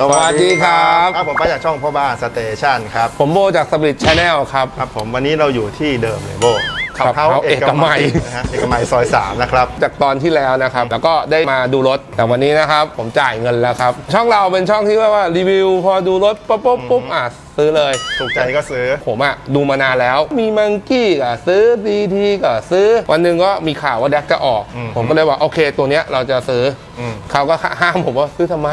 สวัสดีครับครับผมไปจากช่องพ่อบ้านสเตชันครับ ผมโบจากสปริตชาแนลครับ ครับผมวันนี้เราอยู่ที่เดิมเลยโบครับเฮ้า House เอกมัยเอกมัยนะฮะเอกมัยซอย3นะครับ จากตอนที่แล้วนะครับ แล้วก็ได้มาดูรถ แต่วันนี้นะครับ ผมจ่ายเงินแล้วครับ ช่องเราเป็นช่องที่ว่าว่ารีวิว พอดูรถปุ๊บปุ๊บปุ๊บอะซื้อเลย ถูกใจก็ซื้อ ผมอะดูมานานแล้ว มีมังกี้ก็ซื้อดีทีก็ซื้อ วันหนึ่งก็มีข่าวว่าแดกจะออก อืม ผมก็เลยว่าโอเค ตัวเนี้ยเราจะซื้ออมเขาก็ห้ามผมว่าซื้อทำไม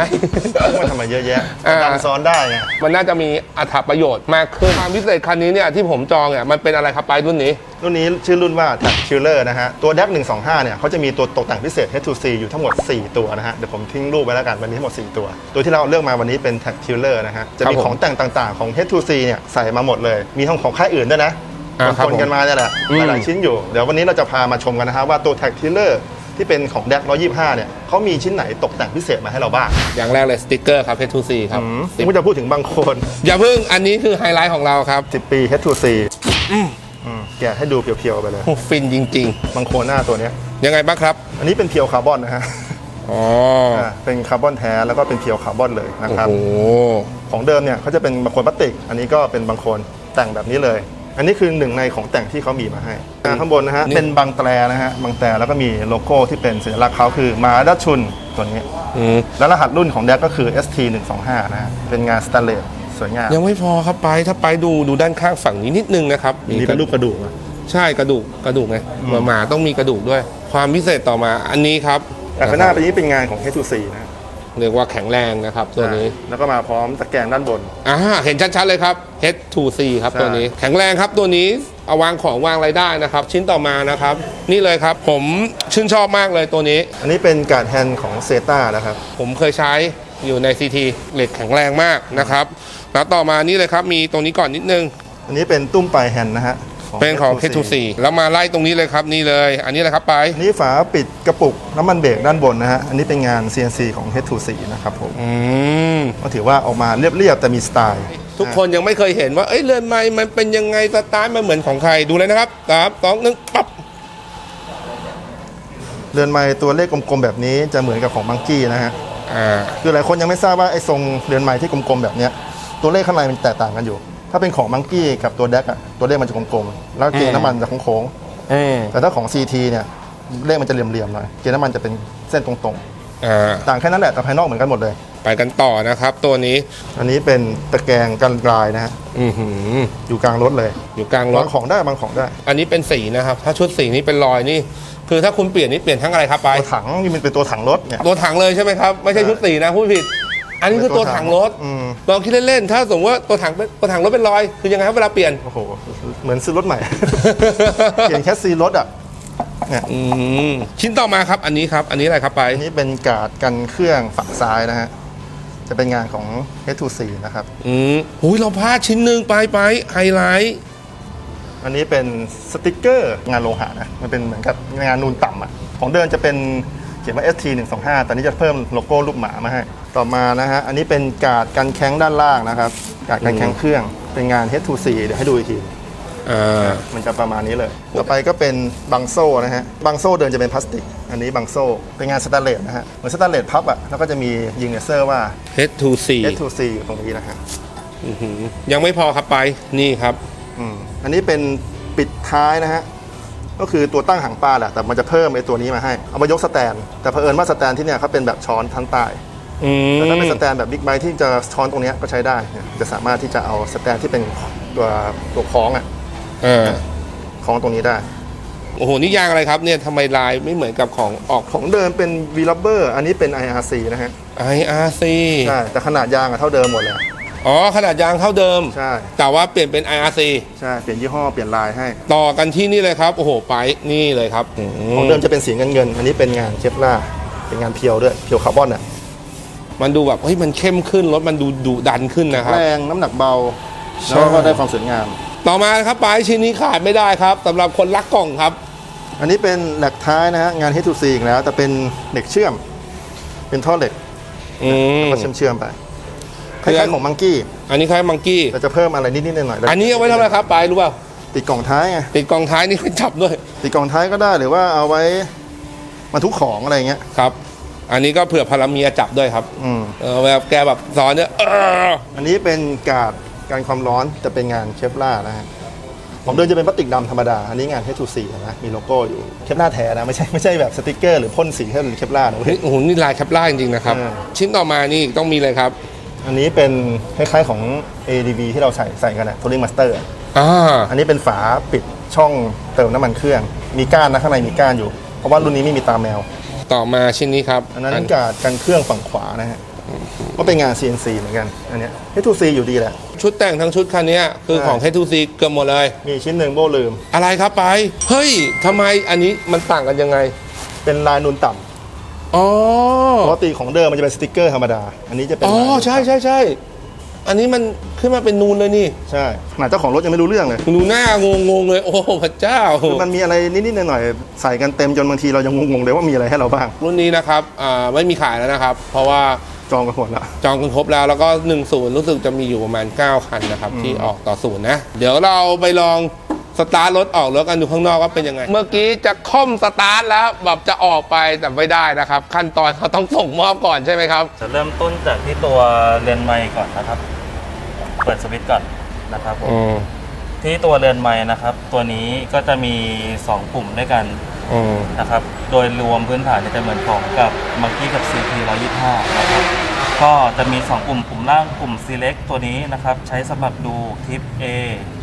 มันทำมาเยอะแยะอ่าดันซ้อนได้ไงมันน่าจะมีอัตประโยชน์มากขึ้นความพิเศษคันนี้เนี่ยที่ผมจองเนี่ยมันเป็นอะไรครับไปรุ่นนี้ รุ่นนี้ชื่อรุ่นว่า t a c k Killer นะฮะ ตัวดัก125 เนี่ยเขาจะมีตัวตกแต่งพิเศษ H2C อยู่ทั้งหมด 4 ตัวนะฮะ เดี๋ยวผมทิ้งรูปไว้แล้วกันวันนี้ทั้งหมด 4 ตัว ตัวที่เราเลือกมาวันนี้เป็น t a c k Killer นะฮะ จะมีครับผม ของแต่งต่างๆ ของ H2C เนี่ยใส่มาหมดเลย มีทั้งของค่ายอื่นด้วยนะอ่าครับคนๆกันมาเนี่ยแหละอืม หลายๆชิ้นอยู่ เดี๋ยววันนี้เราจะพามาชมกันนะฮะว่าตัว t a c k Killer ที่เป็นของ d a c 125 เนี่ยเขามีชิ้นไหนตกแต่งพิเศษมาให้เราบ้างอย่างแรกเลยสติกเกอร์ครับ H2C ครับผมก็จะพูดถึงบางคน อย่าเพิ่งอันนี้คือไฮไลท์ของเราครับ10 ปี H2C อืมแกะให้ดูเพียวๆไปเลย โอ้ฟินจริง บางโคนหน้าตัวเนี้ย ๆ ยังไงบ้างครับ อันนี้เป็นเพียวคาร์บอนนะฮะ อ๋ออ่าเป็นคาร์บอนแท้แล้วก็เป็นเพียวคาร์บอนเลยนะโอ้ครับ โห ของเดิมเนี่ยเขาจะเป็นบางโคนพลาสติก อันนี้ก็เป็นบางโคนแต่งแบบนี้เลย อันนี้คือหนึ่งในของแต่งที่เขามีมาให้อ่าข้างบนนะฮะ นี่ เป็นบางแตรนะฮะ บางแตรแล้วก็มีโลโก้ที่เป็นสัญลักษณ์เขาคือมาดัชชุนตัวนี้ อืมแล้วรหัสรุ่นของแดกก็คือ ST 1 2 5นะฮะ เป็นงานสแตนเลสสวยงามยังไม่พอครับไปถ้าไปดูดูด้านข้างฝั่งนี้นิดนึงนะครับนี่เป็นรูปกระดูกอะ ใช่กระดูกกระดูกไงหมาหมาต้องมีกระดูกด้วย ความพิเศษต่อมาอันนี้ครับ แต่ข้างหน้าเป็นนี้เป็นงานของ H2C นะฮะเรียกว่าแข็งแรงนะครับตัวนี้ แล้วก็มาพร้อมตะแกรงด้านบนอ่าเห็นชัดๆเลยครับ H2C ครับใช่ตัวนี้ แข็งแรงครับตัวนี้เอาวางของวางอะไรได้นะครับ ชิ้นต่อมานะครับ นี่เลยครับ ผมชื่นชอบมากเลยตัวนี้ อันนี้เป็นการ์ดแฮนด์ของเซตานะครับ ผมเคยใช้อยู่ใน CT เหล็กแข็งแรงมากนะครับแล้วต่อมานี่เลยครับ มีตรงนี้ก่อนนิดนึง อันนี้เป็นตุ้มปลายแฮนด์นะฮะ เป็นของ H2C แล้วมาไล่ตรงนี้เลยครับนี่เลย อันนี้เลยครับไป อันนี้ฝาปิดกระปุกน้ำมันเบรกด้านบนนะฮะ อันนี้เป็นงาน CNC ของ H2C นะครับผมอืม ก็ถือว่าออกมาเรียบๆแต่มีสไตล์ทุกคนยังไม่เคยเห็นว่า เอ้ยเรือนไม้มันเป็นยังไงสไตล์มันเหมือนของใครดูเลยนะครับสามสองหนึ่งปั๊บ เรือนไม้ตัวเลขกลมๆแบบนี้จะเหมือนกับของมังกี้นะฮะ อ่า คือหลายคนยังไม่ทราบว่าไอ้ทรงเรือนไม้ที่กลมๆแบบเนี้ยตัวเลขข้างในมันแตกต่างกันอยู่ ถ้าเป็นของมังกี้กับตัวแดกอะตัวเลขมันจะกลมๆแล้วเกณฑ์น้ำมันจะโค้งอืมๆแต่ถ้าของ CT เนี่ยเลขมันจะเหลี่ยมๆหน่อยเกณฑ์น้ำมันจะเป็นเส้นตรงอ่าๆ ต่างแค่นั้นแหละแต่ภายนอกเหมือนกันหมดเลย ไปกันต่อนะครับ ตัวนี้ อันนี้เป็นตะแกรงกันกลายนะฮะอือหืออยู่กลางรถเลยอยู่กลางรบาถงของได้บางของได้อันนี้เป็นสีนะครับ ถ้าชุดสีนี้เป็นรอยนี่ คือถ้าคุณเปลี่ยนนี่เปลี่ยนทั้งอะไรครับไป ตัวถังนี่มันเป็นตัวถังรถเนี่ย ตัวถังเลยใช่ไหมครับ ไม่ใช่ชุดสีนะพูดผิด อันนี้คือตัวถังรถอืมลองคิดเล่นๆถ้าสมมติว่าตัวถังเป็นตัวถังรถเป็นรอยคือยังไงครับเวลาเปลี่ยนโอ้โหเหมือนซื้อรถใหม่ เปลี่ยนแค่ซีรถอะเนี่ยอืมชิ้นต่อมาครับอันนี้ครับ อันนี้อะไรครับไปอันนี้เป็นการ์ดกันเครื่องฝั่งซ้ายนะฮะจะเป็นงานของ H2C นะครับ อืมหุยเราพลาดชิ้นหนึ่งไปไปไฮไลท์อันนี้เป็นสติกเกอร์งานโลหะนะ มันเป็นเหมือนกับงานนูนต่ำอะ ของเดิมจะเป็นเขียนว่า ST 1 2 5แต่นี้จะเพิ่มโลโก้รูปหมามาให้ ต่อมานะฮะ อันนี้เป็นการ์ดกันแข้งด้านล่างนะครับ การ์ดกันแข้งเครื่อง เป็นงาน H2C เดี๋ยวให้ดูอีกที อ่า มันจะประมาณนี้เลย ต่อไปก็เป็นบังโซ่นะฮะ บังโซ่เดิมจะเป็นพลาสติก อันนี้บังโซ่ เป็นงานสแตนเลสนะฮะ เหมือนสแตนเลสพับอะ แล้วก็จะมียิงเลเซอร์ว่า H2C S2C อยู่ตรงนี้นะฮะอื้อหือยังไม่พอครับไป นี่ครับ อืมอันนี้เป็นปิดท้ายนะฮะ ก็คือตัวตั้งหางปลาแหละ แต่มันจะเพิ่มไอ้ตัวนี้มาให้ เอามายกสแตน แต่เผอิญว่าสแตนที่เนี่ยเขาเป็นแบบช้อนทั้งใต้อืม แต่ถ้าเป็นสแตนแบบบิ๊กไบค์ที่จะช้อนตรงเนี้ยก็ใช้ได้เนี่ยจะสามารถที่จะเอาสแตนที่เป็นตัวตัวคล้องอะอ่าคล้องตรงนี้ได้ โอ้โห นี่ยางอะไรครับเนี่ยทำไมลายไม่เหมือนกับของออกของเดิมเป็น v l u b b e r อันนี้เป็น IRC นะฮะ IRC ใช่แต่ขนาดยางอะเท่าเดิมหมดเลยอ๋อ ขนาดยางเท่าเดิม ใช่ แต่ว่าเปลี่ยนเป็น IRC ใช่ เปลี่ยนยี่ห้อ เปลี่ยนลายให้ ต่อกันที่นี่เลยครับ โอ้โห ไป นี่เลยครับอืของเดิมจะเป็นสีเงินเงินๆอันนี้เป็นงานเคปล่าเป็นงานเพียวด้วย เพียวคาร์บอนอะ มันดูแบบเฮ้ยมันเข้มขึ้นรถมันดูดุดันขึ้นนะครับ แรงน้ำหนักเบา ใช่ แล้วก็ได้ความสวยงาม ต่อมาครับไปชิ้นนี้ขาดไม่ได้ครับสำหรับคนรักกล่องครับ อันนี้เป็นแหลกท้ายนะฮะงาน H2C อีกแล้ว แต่เป็นเหล็กเชื่อม เป็นท่อเหล็กอืม ก็เชื่อมเชื่อมๆไปคคือล้ายๆของมังกี้อันนี้คล้ายมังกี้ แต่จะเพิ่มอะไรนิดๆหน่อยๆอันนี้เอาไว้ทำอะไรครับไปรู้เปล่าติดกล่องท้ายไงติดกองท้ายนี่จับด้วยติดกล่องท้ายก็ได้หรือว่าเอาไว้บรรทุกของอะไรเงี้ย ครับ อันนี้ก็เผื่อพลเมียจับด้วยครับอืมเออแบบแกแบบสอนเนี่ยเอออันนี้เป็นการดการความร้อนจะเป็นงานเคปล่านะฮะของเดิมจะเป็นพลาสติกดำธรรมดา อันนี้งาน H2C นะ มีโลโก้อยู่เคปล่าแท้นะ ไม่ใช่ไม่ใช่แบบสติกเกอร์หรือพ่นสีให้เป็นเคปล่านะเว้ยนี่โอ้โหนี่ลายแคปล่าจริงๆนะครับเออชิ้นต่อมานี่ต้องมีเลยครับอันนี้เป็นคล้ายๆของ ADB ที่เราใส่ใส่กันนะ Touring Master อะอ่าอันนี้เป็นฝาปิดช่องเติมน้ำมันเครื่อง มีก้านนะข้างในมีก้านอยู่ เพราะว่ารุ่นนี้ไม่มีตาแมว ต่อมาชิ้นนี้ครับอันนั้นการดกันเครื่องฝั่งขวานะฮะก็เป็นงาน CNC เหมือนกัน อันเนี้ย H2C อยู่ดีแหละ ชุดแต่งทั้งชุดคันนี้คือของ H2C เกือบหมดเลย มีชิ้นหนึ่งโบลืม อะไรครับไป เฮ้ยทำไมอันนี้มันต่างกันยังไง เป็นลายนูนต่อ๋อำปกติของเดิมมันจะเป็นสติกเกอร์ธรรมดา อันนี้จะเป็น อ๋อลายนูนต่ำใช่ใช่ใช่ อันนี้มันขึ้นมาเป็นนูนเลยนี่ใช่ขนาดเจ้าของรถยังไม่รู้เรื่องเลยดูหน้างงงๆเลย โอ้พระเจ้า คือมันมีอะไรนิดๆหน่อยๆใส่กันเต็มจนบางทีเรายังงงๆเลยว่ามีอะไรให้เราบ้าง รุ่นนี้นะครับอ่าไม่มีขายแล้วนะครับ เพราะว่าจองกันหมดละจองกันครบแล้วแล้วก็1นึ่งศูนย์รู้สึกจะมีอยู่ประมาณ 9 คันนะครับ ที่ออกต่อศูนย์นะ เดี๋ยวเราไปลองสตาร์ทรถออกรถกันดูข้างนอกว่าเป็นยังไง เมื่อกี้จะค่อมสตาร์ทแล้วแบบจะออกไปแต่ไม่ได้นะครับ ขั้นตอนเขาต้องส่งมอบก่อนใช่ไหมครับ จะเริ่มต้นจากที่ตัวเรือนไม้ก่อนนะครับ เปิดสวิตช์ก่อนนะครับผม อืมที่ตัวเรือนไม้นะครับ ตัวนี้ก็จะมี 2 ปุ่มด้วยกันอืมนะครับ โดยรวมพื้นฐานเนี่ยจะเหมือนของกับมังกี้กับ CP 125นะครับ ก็จะมี 2 ปุ่มปุ่มล่างปุ่ม select ตัวนี้นะครับ ใช้สำหรับดูทิป A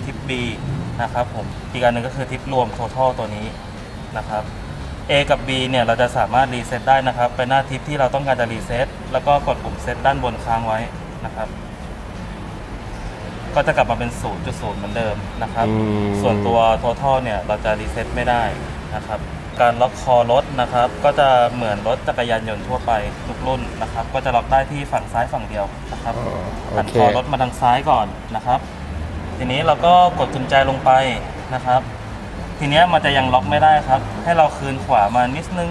ทิป B นะครับผมอีกอันหนึงก็คือทิปรวม total ตัวนี้นะครับ A กับ B เนี่ยเราจะสามารถรีเซ็ตได้นะครับ ไปหน้าทิปที่เราต้องการจะรีเซ็ตแล้วก็กดปุ่มเซตด้านบนค้างไว้นะครับ ก็จะกลับมาเป็น 0.0 เหมือนเดิมนะครับ อืม ส่วนตัว total เนี่ยเราจะรีเซ็ตไม่ได้นะครับ การล็อกคอรถนะครับ ก็จะเหมือนรถจักรยานยนต์ทั่วไปทุกรุ่นนะครับ ก็จะล็อกได้ที่ฝั่งซ้ายฝั่งเดียวนะครับอ๋อโอหันเค คอรถมาทางซ้ายก่อนนะครับ ทีนี้เราก็กดกุญแจลงไปนะครับ ทีเนี้ยมันจะยังล็อกไม่ได้ครับ ให้เราคืนขวามานิดนึง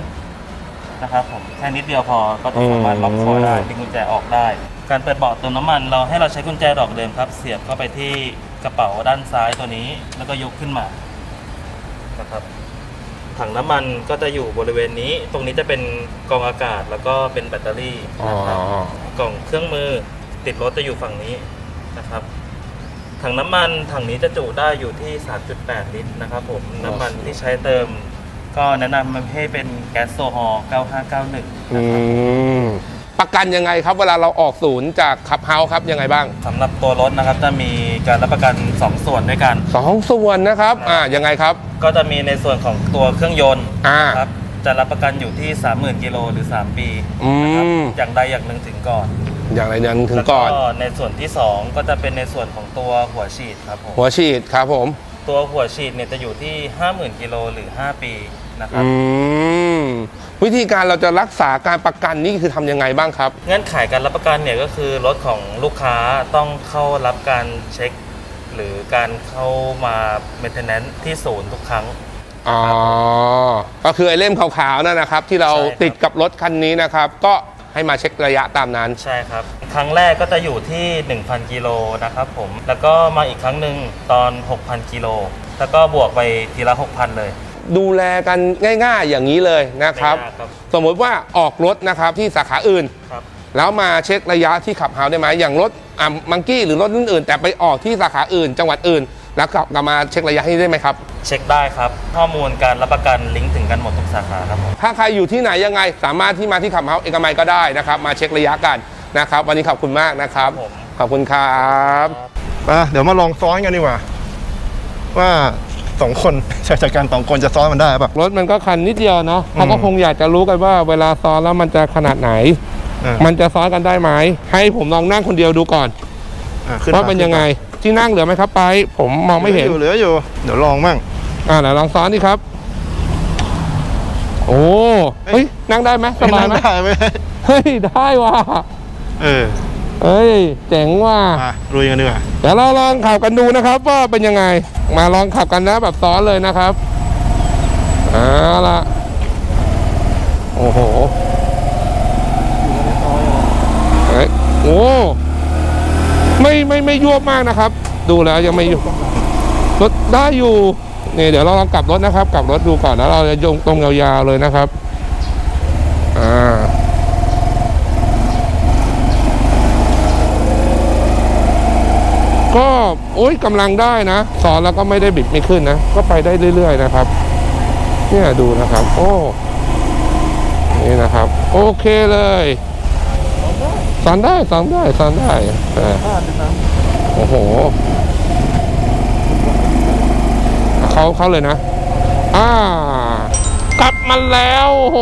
นะครับผมแค่นิดเดียวพอก็จะสามารถล็อกคอได้ดึงกุญแจออกได้ การเปิดเบาะเติมน้ำมัน เราให้เราใช้กุญแจดอกเดิมครับ เสียบเข้าไปที่กระเป๋าด้านซ้ายตัวนี้ แล้วก็ยกขึ้นมานะครับถังน้ำมันก็จะอยู่บริเวณนี้ ตรงนี้จะเป็นกรองอากาศแล้วก็เป็นแบตเตอรี่อ๋อนะครับกล่องเครื่องมือติดรถจะอยู่ฝั่งนี้นะครับ ถังน้ำมันถังนี้จะจุได้อยู่ที่ 3.8 ลิตรนะครับผมน้ำมันที่ใช้เติม ก็แนะนำให้เป็นแก๊สโซฮอล์9591อืนะครับม ประกันยังไงครับเวลาเราออกศูนย์จากขับเฮาส์ครับยังไงบ้างสำหรับตัวรถนะครับจะมีการรับประกัน 2 ส่วนด้วยกัน สองส่วนนะครับอ่ายังไงครับก็จะมีในส่วนของตัวเครื่องยนต์อ่า ครับจะรับประกันอยู่ที่ 30,000กิโลหรือ 3 ปีอืนะครับมอย่างใดอย่างหนึ่งถึงก่อนอย่างไรนั้นถึงแล้วก่อนในส่วนที่ 2 ก็จะเป็นในส่วนของตัวหัวฉีดครับผมหัวฉีดครับผมตัวหัวฉีดเนี่ยจะอยู่ที่ 50,000กิโลหรือ 5 ปี นะครับอืมวิธีการเราจะรักษาการประกันนี่คือทำยังไงบ้างครับ เงื่อนไขการรับประกันเนี่ยก็คือรถของลูกค้าต้องเข้ารับการเช็ค หรือการเข้ามา maintenance ที่ศูนย์ทุกครั้ง อ๋อ ก็คือไอ้เล่มขาวๆนั่นนะครับ ที่เราใช่ครับ ติดกับรถคันนี้นะครับ ก็ให้มาเช็คระยะตามนั้น ใช่ครับ ครั้งแรกก็จะอยู่ที่ 1,000 กิโลนะครับผม แล้วก็มาอีกครั้งหนึ่งตอน 6,000 กิโล แล้วก็บวกไปทีละ 6,000 เลย ดูแลกันง่าย ๆ อย่างนี้เลยนะครับ ไม่ยากครับ สมมติว่าออกรถนะครับที่สาขาอื่น ครับ แล้วมาเช็คระยะที่ขับเฮาได้ไหมอย่างรถอะมังกี้หรือรถรุ่นอื่น แต่ไปออกที่สาขาอื่น จังหวัดอื่น แล้วกลับมาเช็คระยะให้ได้ไหมครับ เช็คได้ครับ ข้อมูลการรับประกันลิงก์ถึงกันหมดทุกสาขาครับผม ถ้าใครอยู่ที่ไหนยังไง สามารถที่มาที่ขับเฮาเอกมัยก็ได้นะครับ มาเช็คระยะกันนะครับ วันนี้ขอบคุณมากนะครับ ครับผม ขอบคุณครับ มาเดี๋ยวมาลองซ้อนกันดีกว่า ว่า สองคนชายชายกันสองคนจะซ้อนมันได้ปะรถมันก็คันนิดเดียวเนาะอืมเขาก็คงอยากจะรู้กันว่า เวลาซ้อนแล้วมันจะขนาดไหนอะมันจะซ้อนกันได้ไหมให้ผมลองนั่งคนเดียวดูก่อนอะขึ้นว่าเป็นยังไงที่นั่งเหลือไหมครับไป ผมมองไม่เห็นเหลืออยู่เหลืออยู่เดี๋ยวลองมั่งอ่าไหนลองซ้อนดิครับ โอ้เฮ้ยนั่งได้ไหมสบายไหมนั่งได้ไหมเฮ้ยได้ว่ะเออ เฮ้ยเจ๋งว่ะมาลุยกันดีกว่าเดี๋ยวเราลองขับกันดูนะครับ ว่าเป็นยังไง มาลองขับกันนะแบบซ้อนเลยนะครับเอาละโอ้โหเฮ้ยโอ้ไม่ไม่ไม่ยวบมากนะครับ ดูแล้วยังไม่ยวบรถได้อยู่นี่เดี๋ยวเราลองกลับรถนะครับ กลับรถดูก่อนแล้วเราจะยงตรงยาวๆเลยนะครับอ่า โอ้ยกำลังได้นะสอนแล้วก็ไม่ได้บิดไม่ขึ้นนะ ก็ไปได้เรื่อย ๆ นะครับ เนี่ยดูนะครับ โอ้นี่นะครับ โอเคเลยสอนได้สอนได้สอนได้โอ้โหเขาเขาเลยนะ อ่ากลับมาแล้วโอ้โห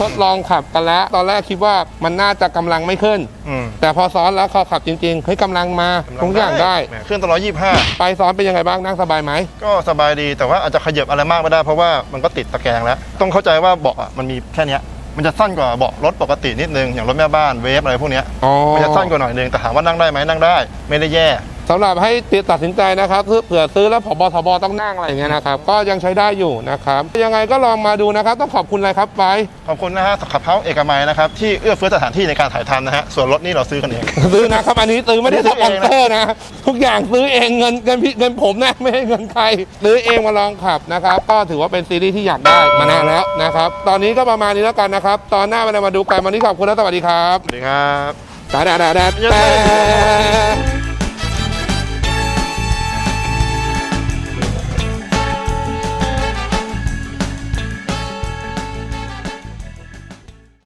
ทดลองขับกันแล้ว ตอนแรกคิดว่ามันน่าจะกำลังไม่ขึ้นอืมแต่พอซ้อนแล้วเขาขับจริงๆเฮ้ยกำลังมาทุกอย่างได้แหมเครื่องตัวร้อยยี่ห้าไปซ้อนเป็นยังไงบ้างนั่งสบายไหม ก็สบายดีแต่ว่าอาจจะขยับอะไรมากไม่ได้เพราะว่ามันก็ติดตะแกรงแล้ว ต้องเข้าใจว่าเบาะอะมันมีแค่เนี้ยมันจะสั้นกว่าเบาะรถปกตินิดนึงอย่างรถแม่บ้านเวฟอะไรพวกเนี้ยอ๋อมันจะสั้นกว่าหน่อยนึงแต่ถามว่านั่งได้ไหมนั่งได้ ไม่ได้แย่ สำหรับให้ตัดสินใจนะครับเผื่อซื้อแล้วผบทบต้องนั่งอะไรอย่างเงี้ยนะครับก็ยังใช้ได้อยู่นะครับยังไงก็ลองมาดูนะครับ ต้องขอบคุณอะไรครับไปขอบคุณนะฮะขับเฮ้าเอกมัยนะครับที่เอื้อเฟื้อสถานที่ในการถ่ายทำนะฮะส่วนรถนี่เราซื้อกันเองซื้อนะครับอันนี้ซื้อไม่ได้สปอนเซอร์นะทุกอย่างซื้อเองเงินเงินพี่เงินผมนะไม่ให้เงินใครซื้อเองมาลองขับนะครับก็ถือว่าเป็นซีรีส์ที่อยากได้มานานแล้วนะครับตอนนี้ก็ประมาณนี้แล้วกันนะครับตอนหน้าเรามาดูกันวันนี้ขอบคุณและสวัสดีครับสวัสดีครับดาดาดาดาดา